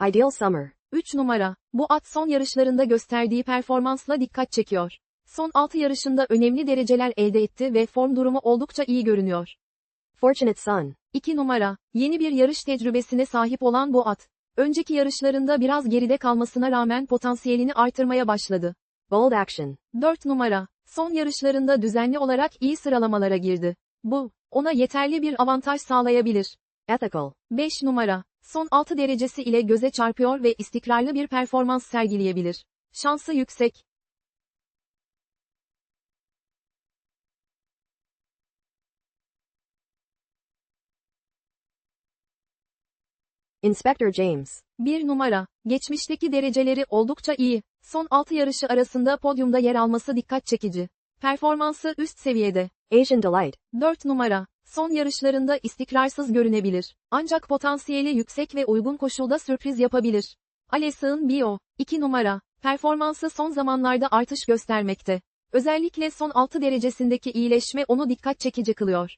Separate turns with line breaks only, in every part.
Ideal summer.
3 numara. Bu at son yarışlarında gösterdiği performansla dikkat çekiyor. Son 6 yarışında önemli dereceler elde etti ve form durumu oldukça iyi görünüyor.
Fortunate son.
2 numara. Yeni bir yarış tecrübesine sahip olan bu at. Önceki yarışlarında biraz geride kalmasına rağmen potansiyelini artırmaya başladı.
Bold action.
4 numara. Son yarışlarında düzenli olarak iyi sıralamalara girdi. Bu, ona yeterli bir avantaj sağlayabilir.
Ethical.
5 numara. Son 6 derecesi ile göze çarpıyor ve istikrarlı bir performans sergileyebilir. Şansı yüksek.
Inspector James.
1 numara. Geçmişteki dereceleri oldukça iyi. Son 6 yarışı arasında podyumda yer alması dikkat çekici. Performansı üst seviyede.
Asian Delight.
4 numara. Son yarışlarında istikrarsız görünebilir. Ancak potansiyeli yüksek ve uygun koşulda sürpriz yapabilir. Alessa'nın Bio. 2 numara. Performansı son zamanlarda artış göstermekte. Özellikle son 6 derecesindeki iyileşme onu dikkat çekici kılıyor.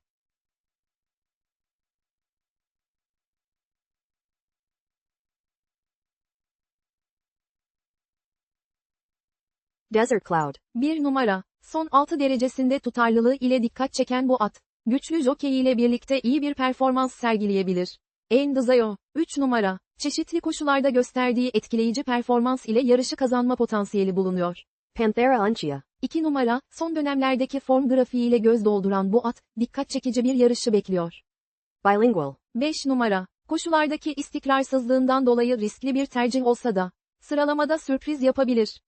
Desert Cloud.
1 numara. Son 6 derecesinde tutarlılığı ile dikkat çeken bu at. Güçlü jockey ile birlikte iyi bir performans sergileyebilir. Endizayo. 3 numara. Çeşitli koşularda gösterdiği etkileyici performans ile yarışı kazanma potansiyeli bulunuyor.
Panthera Anchia.
2 numara, son dönemlerdeki form grafiğiyle göz dolduran bu at, dikkat çekici bir yarışı bekliyor.
Bilingual.
5 numara, koşulardaki istikrarsızlığından dolayı riskli bir tercih olsa da, sıralamada sürpriz yapabilir.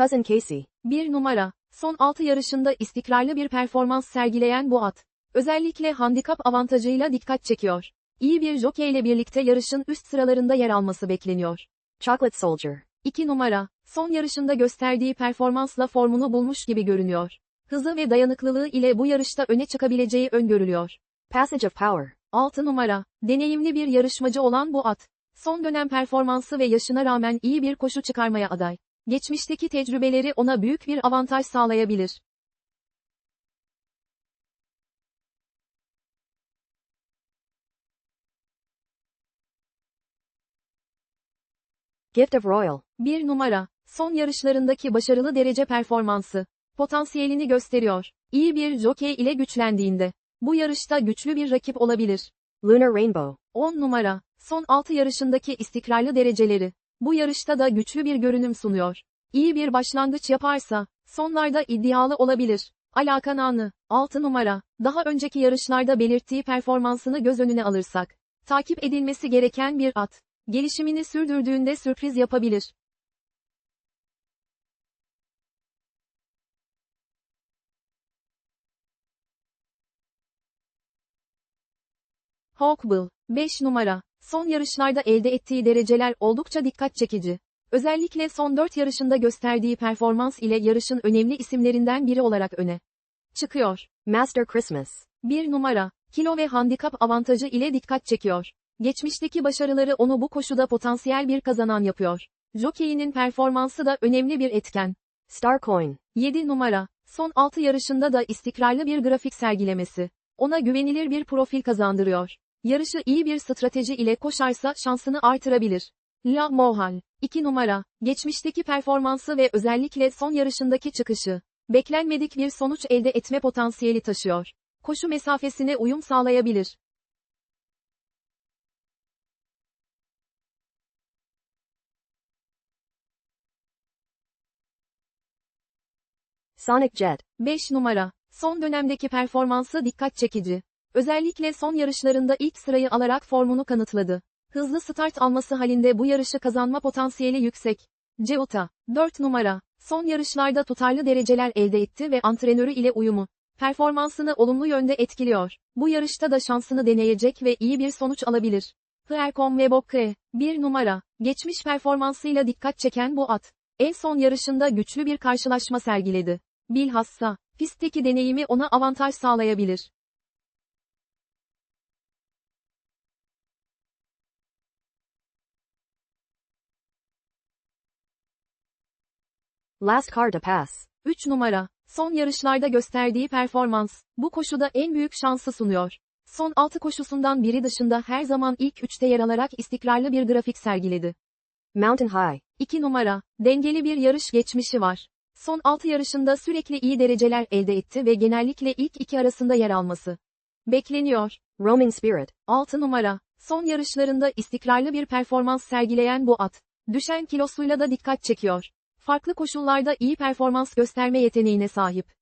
Cousin Casey.
1 numara, son 6 yarışında istikrarlı bir performans sergileyen bu at. Özellikle handikap avantajıyla dikkat çekiyor. İyi bir jockey ile birlikte yarışın üst sıralarında yer alması bekleniyor.
Chocolate Soldier.
2 numara, son yarışında gösterdiği performansla formunu bulmuş gibi görünüyor. Hızı ve dayanıklılığı ile bu yarışta öne çıkabileceği öngörülüyor.
Passage of Power.
6 numara, deneyimli bir yarışmacı olan bu at. Son dönem performansı ve yaşına rağmen iyi bir koşu çıkarmaya aday. Geçmişteki tecrübeleri ona büyük bir avantaj sağlayabilir.
Gift of Royal.
1 numara, son yarışlarındaki başarılı derece performansı, potansiyelini gösteriyor. İyi bir jockey ile güçlendiğinde, bu yarışta güçlü bir rakip olabilir.
Lunar Rainbow.
10 numara, son 6 yarışındaki istikrarlı dereceleri, bu yarışta da güçlü bir görünüm sunuyor. İyi bir başlangıç yaparsa, sonlarda iddialı olabilir. Alakan anı, 6 numara, daha önceki yarışlarda belirttiği performansını göz önüne alırsak, takip edilmesi gereken bir at. Gelişimini sürdürdüğünde sürpriz yapabilir. Hawkbull, 5 numara, son yarışlarda elde ettiği dereceler oldukça dikkat çekici. Özellikle son 4 yarışında gösterdiği performans ile yarışın önemli isimlerinden biri olarak öne çıkıyor.
Master Christmas.
1 numara, kilo ve handikap avantajı ile dikkat çekiyor. Geçmişteki başarıları onu bu koşuda potansiyel bir kazanan yapıyor. Jockey'inin performansı da önemli bir etken.
Star Coin.
7 numara, son 6 yarışında da istikrarlı bir grafik sergilemesi. Ona güvenilir bir profil kazandırıyor. Yarışı iyi bir strateji ile koşarsa şansını artırabilir. La Mohal, 2 numara, geçmişteki performansı ve özellikle son yarışındaki çıkışı, beklenmedik bir sonuç elde etme potansiyeli taşıyor. Koşu mesafesine uyum sağlayabilir.
Sonic Jet.
5 numara, son dönemdeki performansı dikkat çekici. Özellikle son yarışlarında ilk sırayı alarak formunu kanıtladı. Hızlı start alması halinde bu yarışı kazanma potansiyeli yüksek. Ceuta, 4 numara, son yarışlarda tutarlı dereceler elde etti ve antrenörü ile uyumu, performansını olumlu yönde etkiliyor. Bu yarışta da şansını deneyecek ve iyi bir sonuç alabilir. Hiercom ve Bokre, 1 numara, geçmiş performansıyla dikkat çeken bu at. En son yarışında güçlü bir karşılaşma sergiledi. Bilhassa, pistteki deneyimi ona avantaj sağlayabilir.
Last car to pass.
3 numara, Son yarışlarda gösterdiği performans, bu koşuda en büyük şansı sunuyor. Son 6 koşusundan biri dışında her zaman ilk 3'te yer alarak istikrarlı bir grafik sergiledi.
Mountain High.
2 numara, dengeli bir yarış geçmişi var. Son 6 yarışında sürekli iyi dereceler elde etti ve genellikle ilk iki arasında yer alması. Bekleniyor.
Roaming Spirit.
6 numara, son yarışlarında istikrarlı bir performans sergileyen bu at, düşen kilosuyla da dikkat çekiyor. Farklı koşullarda iyi performans gösterme yeteneğine sahip.